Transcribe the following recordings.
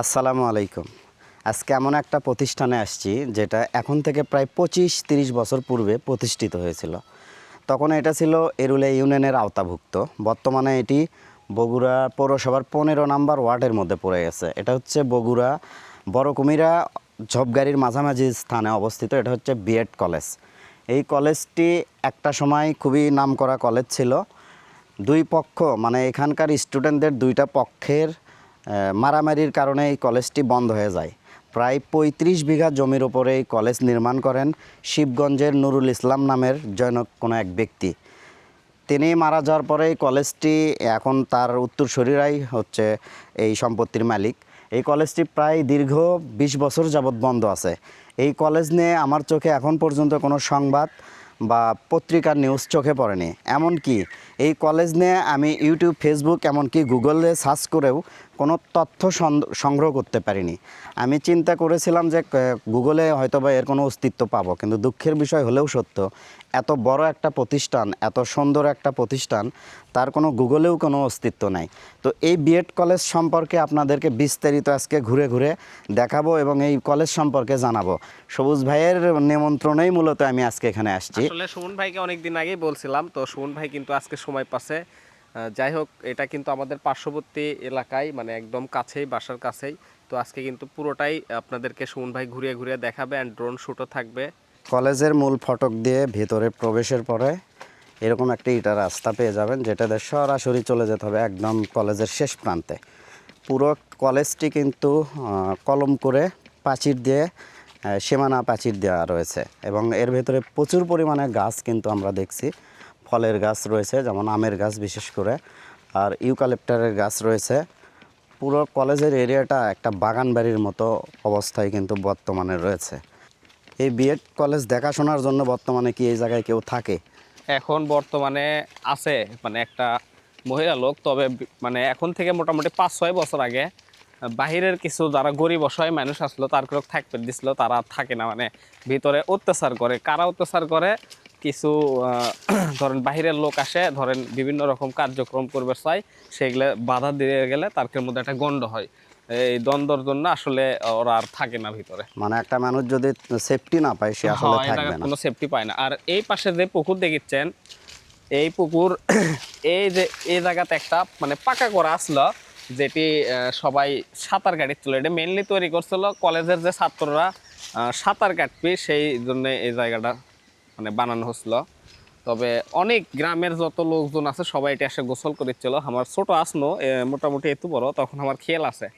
আসসালামু আলাইকুম। আজকে এমন একটা প্রতিষ্ঠানে আসছি, যেটা এখন থেকে প্রায় পঁচিশ তিরিশ বছর পূর্বে প্রতিষ্ঠিত হয়েছিল। তখন এটা ছিল এরুলে ইউনিয়নের আওতাভুক্ত। বর্তমানে এটি বগুড়া পৌরসভার পনেরো নাম্বার ওয়ার্ডের মধ্যে পড়ে গেছে। এটা হচ্ছে বগুড়া বড় কুমিরা ঝপগাড়ির মাঝামাঝি স্থানে অবস্থিত। এটা হচ্ছে বিএড কলেজ। এই কলেজটি একটা সময় খুবই নামকরা কলেজ ছিল। দুই পক্ষ মানে এখানকার স্টুডেন্টদের দুইটা পক্ষের মারামারির কারণে এই কলেজটি বন্ধ হয়ে যায়। প্রায় পঁয়ত্রিশ বিঘা জমির ওপরে এই কলেজ নির্মাণ করেন শিবগঞ্জের নুরুল ইসলাম নামের জনক কোনো এক ব্যক্তি। তিনি মারা যাওয়ার পরে এই কলেজটি এখন তার উত্তরসূরিরাই হচ্ছে এই সম্পত্তির মালিক। এই কলেজটি প্রায় দীর্ঘ বিশ বছর যাবৎ বন্ধ আছে। এই কলেজ নিয়ে আমার চোখে এখন পর্যন্ত কোনো সংবাদ বা পত্রিকার নিউজ চোখে পড়েনি। এমনকি এই কলেজ নিয়ে আমি ইউটিউব, ফেসবুক, এমনকি গুগলে সার্চ করেও কোনো তথ্য সংগ্রহ করতে পারিনি। আমি চিন্তা করেছিলাম যে গুগলে হয়তো বা এর কোনো অস্তিত্ব পাবো কিন্তু দুঃখের বিষয় হলেও সত্য এত বড় একটা প্রতিষ্ঠান এত সুন্দর একটা প্রতিষ্ঠান তার কোনো গুগলেও কোনো অস্তিত্ব নাই। তো এই বিএড কলেজ সম্পর্কে আপনাদেরকে বিস্তারিত আজকে ঘুরে ঘুরে দেখাবো এবং এই কলেজ সম্পর্কে জানাব। সবুজ ভাইয়ের নিমন্ত্রণেই মূলত আমি আজকে এখানে আসছি। আসলে সুমন ভাইকে অনেকদিন আগেই বলছিলাম তো সুমন ভাই কিন্তু আজকে সময় আহ, যাই হোক, এটা কিন্তু আমাদের পার্শ্ববর্তী এলাকায় মানে একদম কাছেই, বাসার কাছেই। তো আজকে কিন্তু পুরোটাই আপনাদেরকে সুমন ভাই ঘুরিয়ে ঘুরিয়ে দেখাবে অ্যান্ড ড্রোন শ্যুটও থাকবে। কলেজের মূল ফটক দিয়ে ভেতরে প্রবেশের পরে এরকম একটা ইটা রাস্তা পেয়ে যাবেন, যেটাতে সরাসরি চলে যেতে হবে একদম কলেজের শেষ প্রান্তে। পুরো কলেজটি কিন্তু কলম করে প্রাচীর দিয়ে সীমানা প্রাচীর দেওয়া রয়েছে। এবং এর ভেতরে প্রচুর পরিমাণে গাছ কিন্তু আমরা দেখছি। ফলের গাছ রয়েছে, যেমন আমের গাছ বিশেষ করে, আর ইউকালিপ্টারের গাছ রয়েছে। পুরো কলেজের এরিয়াটা একটা বাগান বাড়ির মতো অবস্থায় কিন্তু বর্তমানে রয়েছে। এই বিএড কলেজ দেখাশোনার জন্য বর্তমানে কি এই জায়গায় কেউ থাকে? এখন বর্তমানে আছে মানে একটা মহিলা লোক, তবে মানে এখন থেকে মোটামুটি পাঁচ, ছয় বছর আগে বাহিরের কিছু যারা গরিব, অসহায় মানুষ আসলো, তার কেউ থাকতে দিছিল, তারা থাকে না মানে ভিতরে অত্যাচার করে। কারা অত্যাচার করে? কিছু ধরেন বাহিরের লোক আসে ধরেন বিভিন্ন রকম কার্যক্রম করবে চাই সেগুলো বাধা দিয়ে গেলে তার মধ্যে একটা গন্ড হয়। এই দ্বন্দ্বর জন্য আসলে ওরা আর থাকে না ভিতরে। মানে একটা মানুষ যদি সেফটি না পায় সে আসলে থাকবে না। কোনো সেফটি পায় না। আর এই পাশে যে পুকুর দেখিচ্ছেন এই পুকুর এই যে এই জায়গাতে একটা মানে পাকা করা আসলো যেটি সবাই সাঁতার কাটছিল এটা মেনলি তৈরি করছিল কলেজের যে ছাত্ররা সাঁতার কাটবে সেই জন্য এই জায়গাটা মানে বানানো হচ্ছিল। তবে অনেক গ্রামের যত লোকজন আছে সবাই এটা এসে গোসল করেছিল। আমার ছোট আসনো মোটামুটি এত বড় তখন আমার খেয়াল আছে।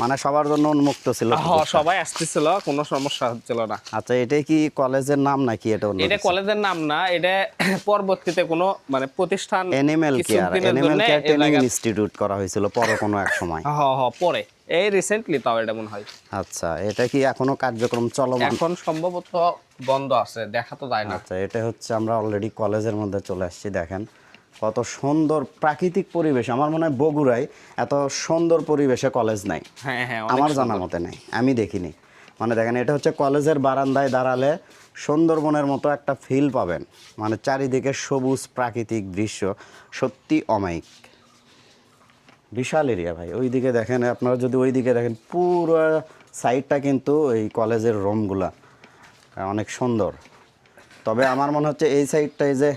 মানে সবার জন্য উন্মুক্ত ছিল হ, সবাই আসতেছিল কোনো সমস্যা হচ্ছিল না। আচ্ছা এটাই কি কলেজের নাম নাকি এটা এটা কলেজের নাম না এটা পরবর্তীতে কোনো মানে প্রতিষ্ঠান animal care animal care training institute করা হয়েছিল পরে কোনো এক সময়। হ হ পরে। এই রিসেন্টলি তাও এটা মনে হয়। আচ্ছা এটা কি এখনও কার্যক্রম চলমান? এখন সম্ভবত বন্ধ আছে দেখা তো যায় না। আচ্ছা এটা হচ্ছে আমরা অলরেডি কলেজের মধ্যে চলে আসছি দেখেন। কত সুন্দর প্রাকৃতিক পরিবেশ আমার মনে হয় বগুড়ায় এত সুন্দর পরিবেশে কলেজ নাই। হ্যাঁ হ্যাঁ আমার জানা মতে নেই আমি দেখিনি। মানে দেখেন এটা হচ্ছে কলেজের বারান্দায় দাঁড়ালে সুন্দরবনের মতো একটা ফিল পাবেন। মানে চারিদিকে সবুজ প্রাকৃতিক দৃশ্য সত্যি অমায়িক। বিশাল এরিয়া ভাই ওইদিকে দেখেন আপনারা যদি ওইদিকে দেখেন পুরো সাইডটা কিন্তু এই কলেজের রুমগুলা অনেক সুন্দর। তবে আমার মনে হচ্ছে এই সাইডটাই যে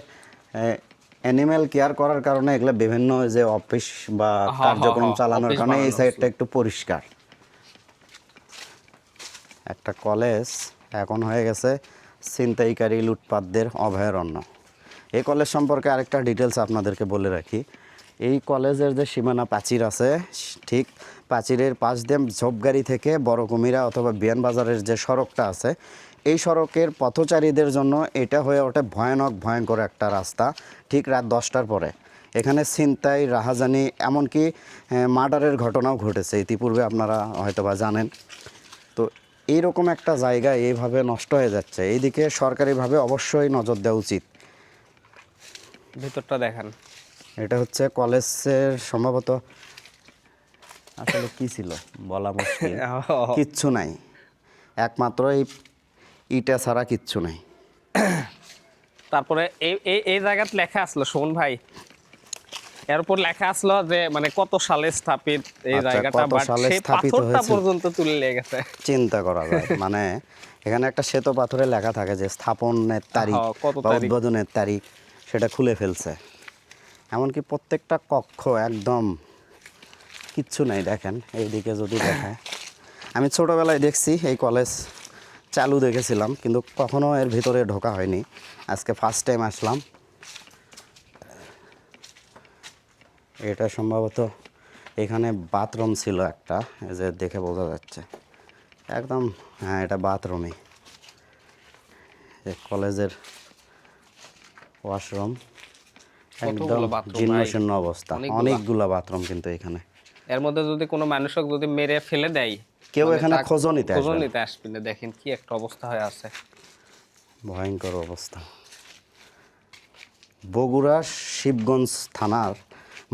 অ্যানিম্যাল কেয়ার করার কারণে এগুলো বিভিন্ন যে অফিস বা কার্যক্রম চালানোর কারণে এই সাইডটা একটু পরিষ্কার। একটা কলেজ এখন হয়ে গেছে ছিনতাইকারী লুটপাতদের অভয়ারণ্য। এই কলেজ সম্পর্কে আরেকটা ডিটেলস আপনাদেরকে বলে রাখি। এই কলেজের যে সীমানা প্রাচীর আছে ঠিক প্রাচীরের পাশ দিয়ে ঝোপগাড়ি থেকে বড় কুমিরা অথবা বিয়ানবাজারের যে সড়কটা আছে এই সড়কের পথচারীদের জন্য এটা হয়ে ওঠে ভয়ানক ভয়ঙ্কর একটা রাস্তা ঠিক রাত দশটার পরে। এখানে ছিনতাই রাহাজানি এমনকি মার্ডারের ঘটনাও ঘটেছে। ইতিপূর্বে আপনারা হয়তোবা জানেন। তো এইরকম একটা জায়গা এইভাবে নষ্ট হয়ে যাচ্ছে। এইদিকে সরকারিভাবে অবশ্যই নজর দেওয়া উচিত। ভিতরটা দেখেন। এটা হচ্ছে কলেজের সম্ভবত আসলে কি ছিল? বলা মুশকিল। কিচ্ছু নাই। একমাত্র এই ইটা ছাড়া কিচ্ছু নাই। তারপরে এই এই জায়গাতে লেখা আসলো শোন ভাই। এরপর লেখা আসলো যে মানে কত সালে স্থাপিত এই আচ্ছা, জায়গাটা কত বাট সালে সেই পাথরটা পর্যন্ত তুলে নিয়ে গেছে। চিন্তা করা যায়। মানে এখানে একটা শ্বেত পাথরে লেখা থাকে যে স্থাপনের তারিখ হ্যাঁ, কত বা তারিখ। উদ্বোধনের তারিখ সেটা খুলে ফেলছে। এমনকি প্রত্যেকটা কক্ষ একদম কিচ্ছু নাই দেখেন। এইদিকে যদি দেখায়। আমি ছোটোবেলায় দেখছি এই কলেজ। চালু দেখেছিলাম কিন্তু কখনো এর ভিতরে ঢোকা হয়নি। আজকে ফার্স্ট টাইম আসলাম। এটা সম্ভবত এখানে বাথরুম ছিল একটা এই যে দেখে বোঝা যাচ্ছে। একদম হ্যাঁ এটা বাথরুমই কলেজের ওয়াশরুম একদম জীর্ণ? শীর্ণ অবস্থা। অনেকগুলা। বাথরুম কিন্তু এখানে। এর মধ্যে যদি কোনো মানুষক যদি মেরে ফেলে দেয় কেউ মানে এখানে খোঁজও নিতে খোঁজও না। নিতে আসবে না। দেখেন কি একটা অবস্থা হয়ে আছে। ভয়ঙ্কর অবস্থা। বগুড়া শিবগঞ্জ থানার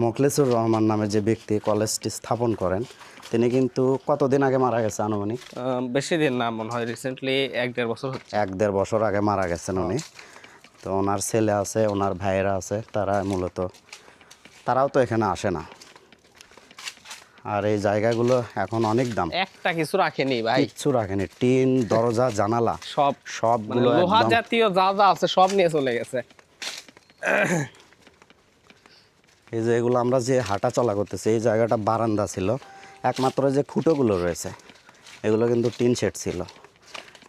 মোখলেসুর রহমান নামে যে ব্যক্তি কলেজটি স্থাপন করেন তিনি কিন্তু কতদিন আগে মারা গেছে আনুমানিক? বেশি দিন না মনে হয় রিসেন্টলি এক দেড় বছর এক দেড় বছর আগে মারা গেছেন উনি। তো ওনার ছেলে আছে ওনার ভাইয়েরা আছে তারা মূলত তারাও তো এখানে আসে না। আর এই জায়গাগুলো এখন অনেক দাম। একটা কিছু রাখেনি ভাই। কিছু রাখেনি। টিন দরজা জানালা সব মানে সবগুলো লোহা জাতীয় যা যা আছে সব নিয়ে চলে গেছে। এই যে এগুলো আমরা যে হাঁটা চলা করতেছি এই জায়গাটা বারান্দা ছিল। একমাত্র যে খুঁটোগুলো রয়েছে এগুলো কিন্তু টিন শেড ছিল।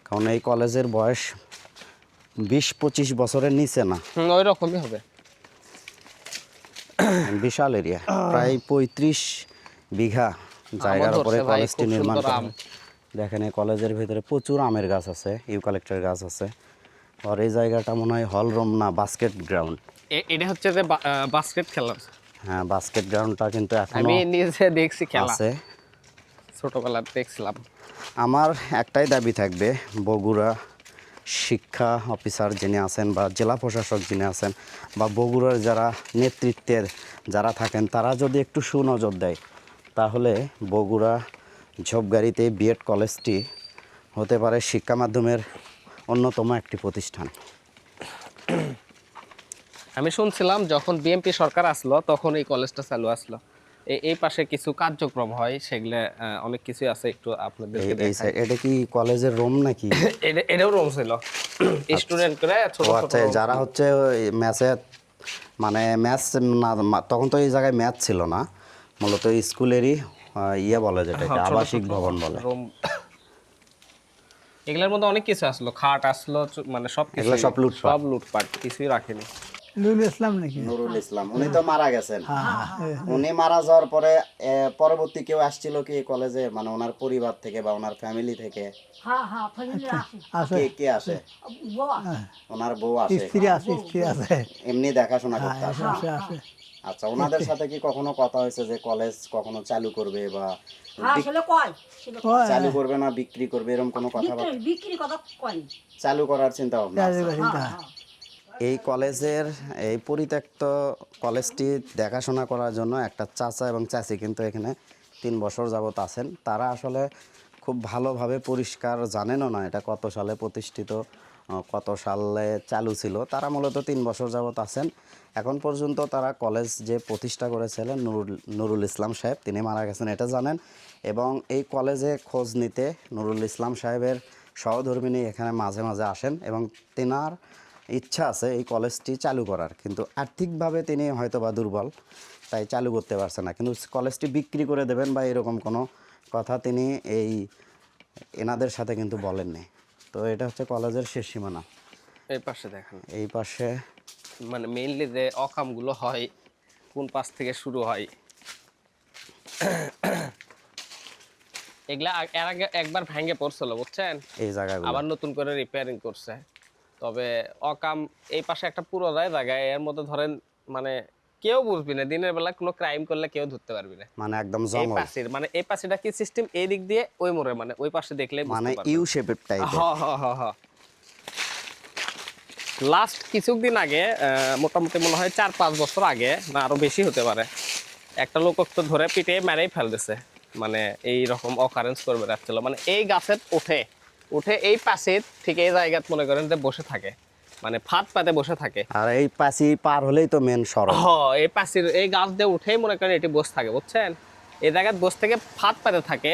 কারণ এই কলেজের বয়স বিশ পঁচিশ বছরের নিচে না। ওই রকমই হবে। বিশাল এরিয়া প্রায় পঁয়ত্রিশ বিঘা জায়গার উপরে কলেজটি নির্মাণ করা দেখেন এই কলেজের ভিতরে প্রচুর আমের গাছ আছে ইউকালেক্টের গাছ আছে। আর এই জায়গাটা মনে হয় হল রুম না বাস্কেট গ্রাউন্ড এটা হচ্ছে যে বাস্কেট খেলা। হ্যাঁ বাস্কেট গ্রাউন্ডটা কিন্তু এখনও আমি নিজে দেখছি খেলা। আছে। ছোটবেলায় দেখছিলাম। আমার একটাই দাবি থাকবে বগুড়া শিক্ষা অফিসার যিনি আছেন বা জেলা প্রশাসক যিনি আছেন বা বগুড়ার যারা নেতৃত্বের যারা থাকেন তারা যদি একটু সুনজর দেয় তাহলে বগুড়া ঝোপগাড়িতে বিএড কলেজটি হতে পারে শিক্ষা মাধ্যমের অন্যতম একটি প্রতিষ্ঠান। আমি শুনছিলাম যখন বিএমপি সরকার আসলো তখন এই কলেজটা চালু আসলো। এই পাশে কিছু কার্যক্রম হয় সেগুলো অনেক কিছু আছে একটু সাইড এটা কি কলেজের রুম নাকি? এটা এটাও রুম ছিল। স্টুডেন্ট করে ছোট ছোট আচ্ছা যারা হচ্ছে ম্যাচে মানে ম্যাচ না তখন তো এই জায়গায় ম্যাচ ছিল না। মূলত স্কুলেরই ইয়া বলে যেটা হ্যাঁ, আবাসিক ভবন বলে। এগুলোর মধ্যে অনেক কিছু আসলো খাট আসলো মানে সব কিছু সব লুটপাট। সব লুটপাট কিছুই রাখেনি নুরুল ইসলাম নাকি? নুরুল ইসলাম উনি তো মারা গেছেন। হ্যাঁ, উনি মারা যাওয়ার পরে পরবর্তী কেউ আসছিল কি কলেজে? মানে ওনার পরিবার থেকে বা ওনার ফ্যামিলি থেকে? হ্যাঁ হ্যাঁ ফজলি আছে আছে কে কে আসে? ওনার বউ আসে। স্ত্রী আছে স্ত্রী আছে এমনি দেখাশোনা হ্যাঁ করতে আসে। আছে আছে আচ্ছা ওনাদের সাথে কি কখনো কথা হয়েছে যে কলেজ কখনো চালু করবে বা হ্যাঁ চালু করবে না বিক্রি করবে এরকম কোনো কথা বিক্রি কথা চালু করার চিন্তা ভাবনা চিন্তা। এই কলেজের এই পরিত্যক্ত কলেজটি দেখাশোনা করার জন্য একটা চাচা এবং চাচি কিন্তু এখানে তিন বছর যাবত আছেন। তারা আসলে খুব ভালোভাবে পরিষ্কার জানেনও না এটা কত সালে প্রতিষ্ঠিত কত সালে চালু ছিল। তারা মূলত তিন বছর যাবত আছেন। এখন পর্যন্ত তারা কলেজ যে প্রতিষ্ঠা করেছিলেন নুরুল নুরুল ইসলাম সাহেব, তিনি মারা গেছেন, এটা জানেন। এবং এই কলেজে খোঁজ নিতে নুরুল ইসলাম সাহেবের সহধর্মিনী এখানে মাঝে মাঝে আসেন এবং তেনার ইচ্ছা আছে এই কলেজটি চালু করার। কিন্তু আর্থিকভাবে তিনি হয়তো বা দুর্বল তাই চালু করতে পারছে না। কিন্তু কলেজটি বিক্রি করে দেবেন বা এরকম কোনো কথা তিনি এই এনাদের সাথে কিন্তু বলেননি। তো এটা হচ্ছে কলেজের শেষ সীমানা। এই পাশে দেখেন। এই পাশে মানে মেইনলি যে অকামগুলো হয় কোন পাশ থেকে শুরু হয়। এগুলা এর আগে একবার ভেঙে পড়ছিল বুঝছেন? এই জায়গাগুলো। আবার নতুন করে রিপেয়ারিং করছে। তবে অকাম এই পাশে একটা পুরো যায় জায়গায় এর মধ্যে ধরেন মানে কেউ বুঝবি না দিনের বেলা কোনো ক্রাইম করলে কেউ ধরতে পারবি না। মানে একদম জঙ্গল। পাশের মানে এই পাশেটা কি সিস্টেম এই দিক দিয়ে ওই মোড়ে মানে ওই পাশে দেখলে মানে ইউ শেপের টাইপের লাস্ট কিছুদিন আগে মোটামুটি মনে হয় চার পাঁচ বছর আগে না আরও বেশি হতে পারে একটা লোক তো ধরে পিটে মেরেই ফেল দিছে মানে এই রকম অকারেন্স করবে রাখছিল মানে এই গাছের উঠে উঠে এই পাশে ঠিক এই জায়গাত মনে করেন যে বসে থাকে। মানে ফাঁদ পাতে বসে থাকে। আর এই পাশি পার হলেই তো মেন সড়ক। হ এই পাশের এই গাছ দিয়ে উঠেই মনে করেন এটি বসে থাকে বুঝছেন? এই জায়গায় বসে থেকে ফাঁদ পাতে থাকে।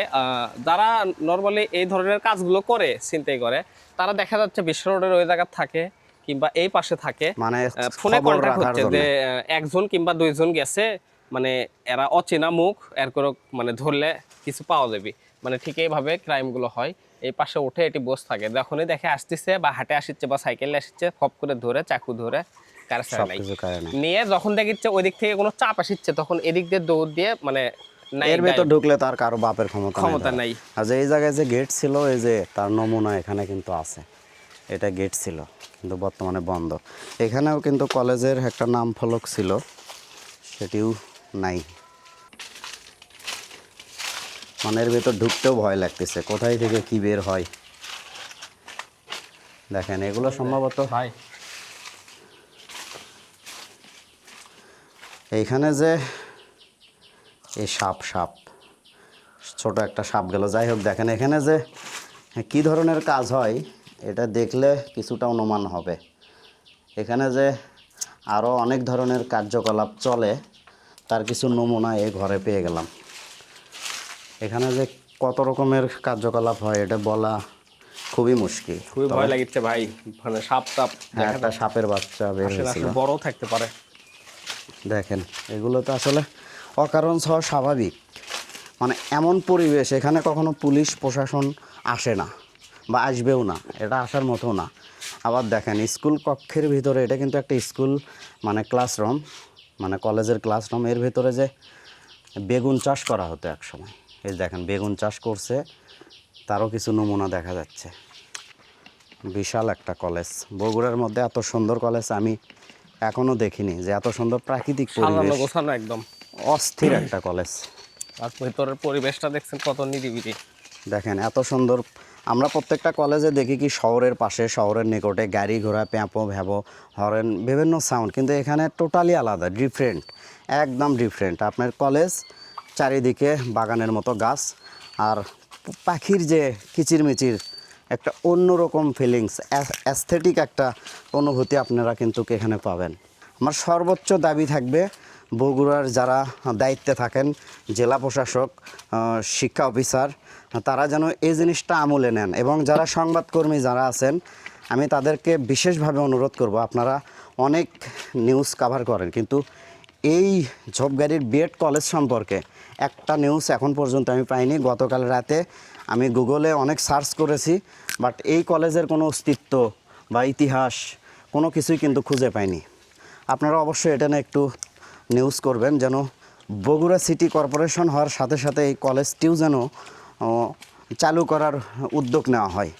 যারা নর্মালি এই ধরনের কাজগুলো করে চিন্তাই করে তারা দেখা যাচ্ছে বিশ্ব রোডের ওই জায়গায় থাকে কিংবা এই পাশে থাকে। মানে ফোনে কন্ট্যাক্ট হচ্ছে যে একজন কিংবা দুইজন গেছে মানে এরা অচেনা মুখ এর করে মানে ধরলে কিছু পাওয়া যাবে। মানে ঠিক এইভাবে ক্রাইমগুলো হয়। এই পাশে উঠে এটি বস থাকে। যখনই দেখে আসতেছে বা হাটে আসছে বা সাইকেলে আসছে ফপ করে ধরে চাকু ধরে নিয়ে যখন দেখিচ্ছে ওই দিক থেকে কোনো চাপ আসছে তখন এদিক দিয়ে দৌড় দিয়ে মানে এর ভেতর ঢুকলে তার কারও বাপের ক্ষমতা ক্ষমতা নাই। আর যে এই জায়গায় যে গেট ছিল এই যে তার নমুনা এখানে কিন্তু আছে। এটা গেট ছিল কিন্তু বর্তমানে বন্ধ। এখানেও কিন্তু কলেজের একটা নাম ফলক ছিল সেটিও নাই। মানে এর ভেতর ঢুকতেও ভয় লাগতেছে। কোথায় থেকে কি বের হয়? দেখেন এগুলো সম্ভবত ভাই। এইখানে যে এই সাপ সাপ ছোট একটা সাপ গেল। যাই হোক দেখেন এখানে যে কি ধরনের কাজ হয় এটা দেখলে কিছুটা অনুমান হবে। এখানে যে আরও অনেক ধরনের কার্যকলাপ চলে তার কিছু নমুনা এ ঘরে পেয়ে গেলাম। এখানে যে কত রকমের কার্যকলাপ হয় এটা বলা খুবই মুশকিল। খুবই ভয় লাগিচ্ছে ভাই মানে সাপ টাপ হ্যাঁ একটা সাপের বাচ্চা বের হয়েছিল। বড় থাকতে পারে। দেখেন এগুলো তো আসলে অকারণ সহ স্বাভাবিক। মানে এমন পরিবেশ এখানে কখনো পুলিশ প্রশাসন আসে না বা আসবেও না এটা আসার মতো না। আবার দেখেন স্কুল কক্ষের ভিতরে এটা কিন্তু একটা স্কুল মানে ক্লাসরুম মানে কলেজের ক্লাসরুম এর ভিতরে যে বেগুন চাষ করা হতো এক সময় এই দেখেন বেগুন চাষ করছে তারও কিছু নমুনা দেখা যাচ্ছে। বিশাল একটা কলেজ। বগুড়ার মধ্যে এত সুন্দর কলেজ আমি এখনও দেখিনি যে এত সুন্দর প্রাকৃতিক পরিবেশ। গোছানো একদম। অস্থির একটা কলেজ। আর ভিতরের পরিবেশটা দেখছেন কত নিরিবিলি। দেখেন এত সুন্দর। আমরা প্রত্যেকটা কলেজে দেখি কি শহরের পাশে শহরের নিকটে গাড়ি ঘোড়া প্যাঁপো ভ্যাবো হরেন বিভিন্ন সাউন্ড কিন্তু এখানে টোটালি আলাদা ডিফারেন্ট একদম ডিফারেন্ট আপনার কলেজ চারিদিকে বাগানের মতো গাছ আর পাখির যে কিচিরমিচির একটা অন্যরকম ফিলিংস অ্যাস্থেটিক একটা অনুভূতি আপনারা কিন্তু এখানে পাবেন। আমার সর্বোচ্চ দাবি থাকবে বগুড়ার যারা দায়িত্বে থাকেন, জেলা প্রশাসক শিক্ষা অফিসার, তারা যেন এই জিনিসটা আমলে নেন এবং যারা সংবাদকর্মী যারা আছেন, আমি তাদেরকে বিশেষভাবে অনুরোধ করব, আপনারা অনেক নিউজ কাভার করেন। কিন্তু এই ঝোপগাড়ির বিএড কলেজ সম্পর্কে। একটা নিউজ এখন পর্যন্ত আমি পাইনি। গতকাল রাতে আমি গুগলে অনেক সার্চ করেছি বাট এই কলেজের কোনো অস্তিত্ব বা ইতিহাস কোনো কিছুই কিন্তু খুঁজে পাইনি। আপনারা অবশ্যই এটা নিয়ে একটু নিউজ করবেন, যেন বগুড়া সিটি কর্পোরেশন হওয়ার সাথে সাথে এই কলেজটিও যেন চালু করার উদ্যোগ নেওয়া হয়।